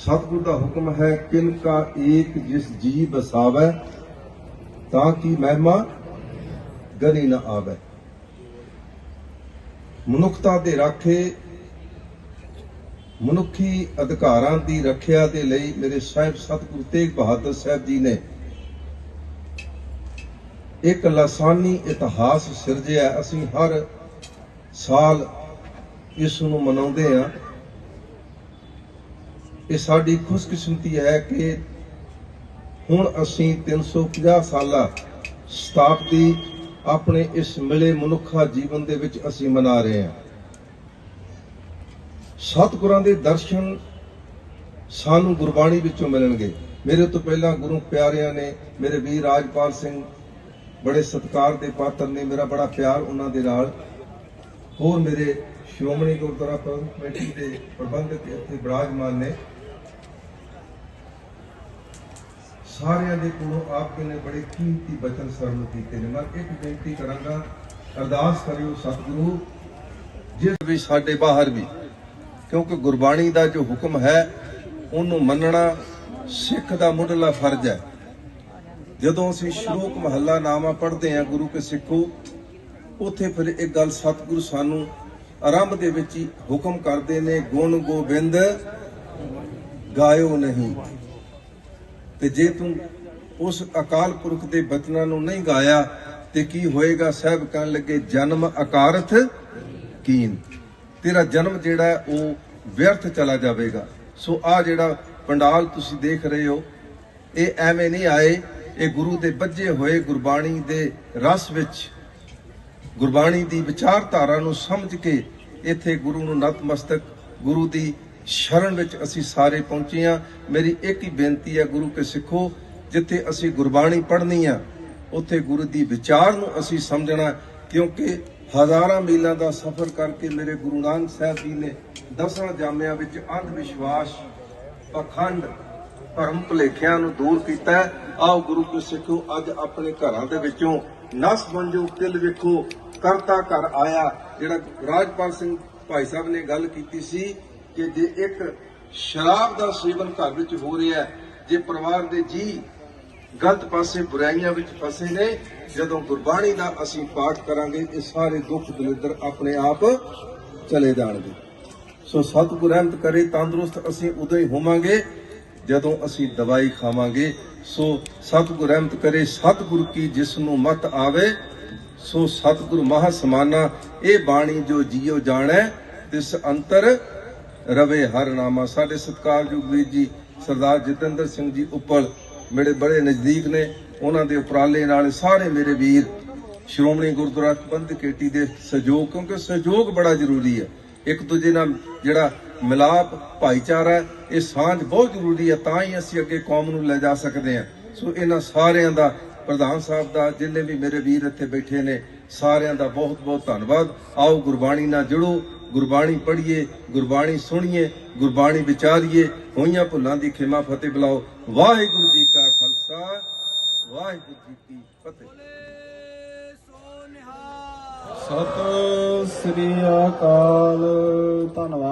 ਸਤਿਗੁਰ ਦਾ ਹੁਕਮ ਹੈ, ਕਿਨ ਕਾ ਏਕ ਜਿਸ ਜੀ ਬਸਾਵੈ ਤਾਂ ਕੀ ਮਹਿਮਾ ਗਨੀ ਨਾ ਆਵੈ। ਮਨੁੱਖਤਾ ਦੇ ਰਾਖੇ, ਮਨੁੱਖੀ ਅਧਿਕਾਰਾਂ ਦੀ ਰੱਖਿਆ ਦੇ ਲਈ ਮੇਰੇ ਸਾਹਿਬ ਸਤਿਗੁਰੂ ਤੇਗ ਬਹਾਦਰ ਸਾਹਿਬ ਜੀ ਨੇ ਇੱਕ ਲਸਾਨੀ ਇਤਿਹਾਸ ਸਿਰਜਿਆ। ਅਸੀਂ ਹਰ ਸਾਲ ਇਸ ਨੂੰ ਮਨਾਉਂਦੇ ਹਾਂ। ਇਹ ਸਾਡੀ ਖੁਸ਼ਕਿਸਮਤੀ ਹੈ ਕਿ ਹੁਣ ਅਸੀਂ 350 ਸਾਲਾ ਸਤਾਬਦੀ ਆਪਣੇ ਇਸ ਮਿਲੇ ਮਨੁੱਖਾ ਜੀਵਨ ਦੇ ਵਿੱਚ ਅਸੀਂ ਮਨਾ ਰਹੇ ਹਾਂ। ਸਤਿਗੁਰਾਂ ਦੇ ਦਰਸ਼ਨ ਸਾਨੂੰ ਗੁਰਬਾਣੀ ਵਿੱਚੋਂ ਮਿਲਣਗੇ। ਮੇਰੇ ਤੋਂ ਪਹਿਲਾਂ ਗੁਰੂ ਪਿਆਰਿਆਂ ਨੇ, ਮੇਰੇ ਵੀਰ ਰਾਜਪਾਲ ਸਿੰਘ ਬੜੇ ਸਤਿਕਾਰ ਦੇ ਪਾਤਰ ਨੇ, ਮੇਰਾ ਬੜਾ ਪਿਆਰ ਉਹਨਾਂ ਦੇ ਨਾਲ। ਹੋਰ ਮੇਰੇ ਸ਼੍ਰੋਮਣੀ ਗੁਰਦੁਆਰਾ ਕਮੇਟੀ ਦੇ ਪ੍ਰਬੰਧਕ ਇੱਥੇ ਬਿਰਾਜਮਾਨ ਨੇ। ਸਾਰਿਆਂ ਦੇ ਕੋਲੋਂ ਆਪ ਨੇ ਬੜੇ ਕੀਮਤੀ ਬਚਨ ਸਰਨ ਕੀਤੇ ਨੇ। ਮੈਂ ਇੱਕ ਬੇਨਤੀ ਕਰਾਂਗਾ, ਅਰਦਾਸ ਕਰਿਓ ਸਤਿਗੁਰੂ, ਜਿਸ ਵੀ ਸਾਡੇ ਬਾਹਰ ਵੀ, ਕਿਉਂਕਿ ਗੁਰਬਾਣੀ ਦਾ ਜੋ ਹੁਕਮ ਹੈ, ਉਹਨੂੰ ਮੰਨਣਾ ਸਿੱਖ ਦਾ ਮੁੱਢਲਾ ਫਰਜ਼ ਹੈ। ਜਦੋਂ ਅਸੀਂ ਸ਼ਲੋਕ ਮਹੱਲਾ ਨਾਮਾ ਪੜ੍ਹਦੇ ਹਾਂ ਗੁਰੂ ਕੇ ਸਿੱਖੋ, ਉਥੇ ਫਿਰ ਇੱਕ ਗੱਲ ਸਤਿਗੁਰੂ ਸਾਨੂੰ ਆਰੰਭ ਦੇ ਵਿੱਚ ਹੀ ਹੁਕਮ ਕਰਦੇ ਨੇ, ਗੁਣ ਗੋਬਿੰਦ, ਗਾਇਓ ਨਹੀਂ। ਤੇ ਜੇ ਤੂੰ ਉਸ ਅਕਾਲ ਪੁਰਖ ਦੇ ਬਚਨਾਂ ਨੂੰ ਨਹੀਂ ਗਾਇਆ, ਤੇ ਕੀ ਹੋਏਗਾ? ਸਾਹਿਬ ਕਹਿਣ ਲੱਗੇ, ਜਨਮ ਅਕਾਰਥ ਕੀਨ। ਤੇਰਾ ਜਨਮ ਜਿਹੜਾ ਉਹ ਵਿਅਰਥ ਚਲਾ ਜਾਵੇਗਾ। ਸੋ ਆ ਜਿਹੜਾ ਪੰਡਾਲ ਤੁਸੀਂ ਦੇਖ ਰਹੇ ਹੋ, ਇਹ ਐਵੇਂ ਨਹੀਂ ਆਏ। ਇਹ ਗੁਰੂ ਦੇ ਬੱਝੇ ਹੋਏ ਗੁਰਬਾਣੀ ਦੇ ਰਸ ਵਿੱਚ, ਗੁਰਬਾਣੀ ਦੀ ਵਿਚਾਰਧਾਰਾ ਨੂੰ ਸਮਝ ਕੇ ਇੱਥੇ ਗੁਰੂ ਨੂੰ ਨਤਮਸਤਕ, ਗੁਰੂ ਦੀ ਸ਼ਰਨ ਵਿੱਚ ਅਸੀਂ ਸਾਰੇ ਪਹੁੰਚੇ ਹਾਂ। ਮੇਰੀ ਇੱਕ ਹੀ ਬੇਨਤੀ ਹੈ, ਗੁਰੂ ਕੇ ਸਿੱਖੋ, ਜਿੱਥੇ ਅਸੀਂ ਗੁਰਬਾਣੀ ਪੜ੍ਹਨੀ ਆ, ਉੱਥੇ ਗੁਰੂ ਦੀ ਵਿਚਾਰ ਨੂੰ ਅਸੀਂ ਸਮਝਣਾ ਕਿਉਂਕਿ ਹਜ਼ਾਰਾਂ ਮੀਲਾਂ ਦਾ ਸਫ਼ਰ ਕਰਕੇ ਮੇਰੇ ਗੁਰੂ ਨਾਨਕ ਸਾਹਿਬ ਜੀ ਨੇ ਦਸਾਂ ਜਾਮਿਆਂ ਵਿੱਚ ਅੰਧ ਵਿਸ਼ਵਾਸ, ਪਖੰਡ, ਭਰਮ ਭੁਲੇਖਿਆਂ ਨੂੰ ਦੂਰ ਕੀਤਾ ਆਓ ਗੁਰੂ ਕੇ ਸਿੱਖੋ, ਅੱਜ ਆਪਣੇ ਘਰਾਂ ਦੇ ਵਿੱਚੋਂ ਨਸ ਮੰਜੋ ਤਿਲ ਵੇਖੋ, ਕਰਤਾ ਘਰ ਆਇਆ, ਜਿਹੜਾ ਰਾਜਪਾਲ ਸਿੰਘ ਭਾਈ ਸਾਹਿਬ ਨੇ ਗੱਲ ਕੀਤੀ ਸੀ ਕਿ ਜੇ ਇੱਕ ਸ਼ਰਾਬ ਦਾ ਸੇਵਨ ਘਰ ਵਿੱਚ ਹੋ ਰਿਹਾ ਜੇ ਪਰਿਵਾਰ ਦੇ ਜੀ ਗਲਤ ਪਾਸੇ ਬੁਰਾਈਆਂ ਵਿੱਚ ਫਸੇ ਨੇ, ਜਦੋਂ ਗੁਰਬਾਣੀ ਦਾ ਅਸੀਂ ਪਾਠ ਕਰਾਂਗੇ, ਇਹ ਸਾਰੇ ਦੁੱਖ ਦਲਿੱਦਰ ਆਪਣੇ ਆਪ ਚਲੇ ਜਾਣਗੇ। ਸੋ ਸਤਿਗੁਰ ਰਹਿਮਤ ਕਰੇ, ਤੰਦਰੁਸਤ ਅਸੀਂ ਉਦੋਂ ਹੀ ਹੋਵਾਂਗੇ, ਜਦੋਂ ਅਸੀਂ ਦਵਾਈ ਖਾਵਾਂਗੇ। ਸੋ ਸਤਿਗੁਰ ਰਹਿਮਤ ਕਰੇ, ਸਤਿਗੁਰ ਕੀ ਜਿਸ ਨੂੰ ਮਤ ਆਵੇ, ਸੋ ਸਤਿਗੁਰ ਮਹਾ ਸਮਾਨਾ ਇਹ ਬਾਣੀ ਜੋ ਜੀਉ ਜਾਣੈ, ਤਿਸ ਅੰਤਰ ਰਵੇ ਹਰ ਨਾਮਾ। ਸਾਡੇ ਸਤਿਕਾਰਯੋਗ ਵੀਰ ਜੀ, ਸਰਦਾਰ ਜਤਿੰਦਰ ਸਿੰਘ ਜੀ ਉੱਪਰ ਮੇਰੇ ਬੜੇ ਨਜ਼ਦੀਕ ਨੇ। ਉਹਨਾਂ ਦੇ ਉਪਰਾਲੇ ਨਾਲ ਸਾਰੇ ਮੇਰੇ ਵੀਰ ਸ਼੍ਰੋਮਣੀ ਗੁਰਦੁਆਰਾ ਪ੍ਰਬੰਧਕ ਕਮੇਟੀ ਦੇ ਸਹਿਯੋਗ, ਕਿਉਂਕਿ ਸਹਿਯੋਗ ਬੜਾ ਜ਼ਰੂਰੀ ਹੈ। ਇੱਕ ਦੂਜੇ ਨਾਲ ਜਿਹੜਾ ਮਿਲਾਪ, ਭਾਈਚਾਰਾ, ਇਹ ਸਾਂਝ ਬਹੁਤ ਜ਼ਰੂਰੀ ਹੈ, ਤਾਂ ਹੀ ਅਸੀਂ ਅੱਗੇ ਕੌਮ ਨੂੰ ਲੈ ਜਾ ਸਕਦੇ ਹਾਂ। ਸੋ ਇਹਨਾਂ ਸਾਰਿਆਂ ਦਾ, ਪ੍ਰਧਾਨ ਸਾਹਿਬ ਦਾ, ਜਿੰਨੇ ਵੀ ਮੇਰੇ ਵੀਰ ਇੱਥੇ ਬੈਠੇ ਨੇ, ਸਾਰਿਆਂ ਦਾ ਬਹੁਤ ਬਹੁਤ ਧੰਨਵਾਦ। ਆਓ ਗੁਰਬਾਣੀ ਨਾਲ ਜੁੜੋ। ਗੁਰਬਾਣੀ ਪੜ੍ਹੀਏ, ਗੁਰਬਾਣੀ ਸੁਣੀਏ, ਗੁਰਬਾਣੀ ਵਿਚਾਰੀਏ, ਹੋਈਆਂ ਭੁੱਲਾਂ ਦੀ ਖਿਮਾ ਫਤਿਹ ਬੁਲਾਓ। ਵਾਹਿਗੁਰੂ ਜੀ ਕਾ ਖਾਲਸਾ, ਵਾਹਿਗੁਰੂ ਜੀ ਕੀ ਫਤਿਹ। ਸਤਿ ਸ੍ਰੀ ਅਕਾਲ, ਧੰਨਵਾਦ।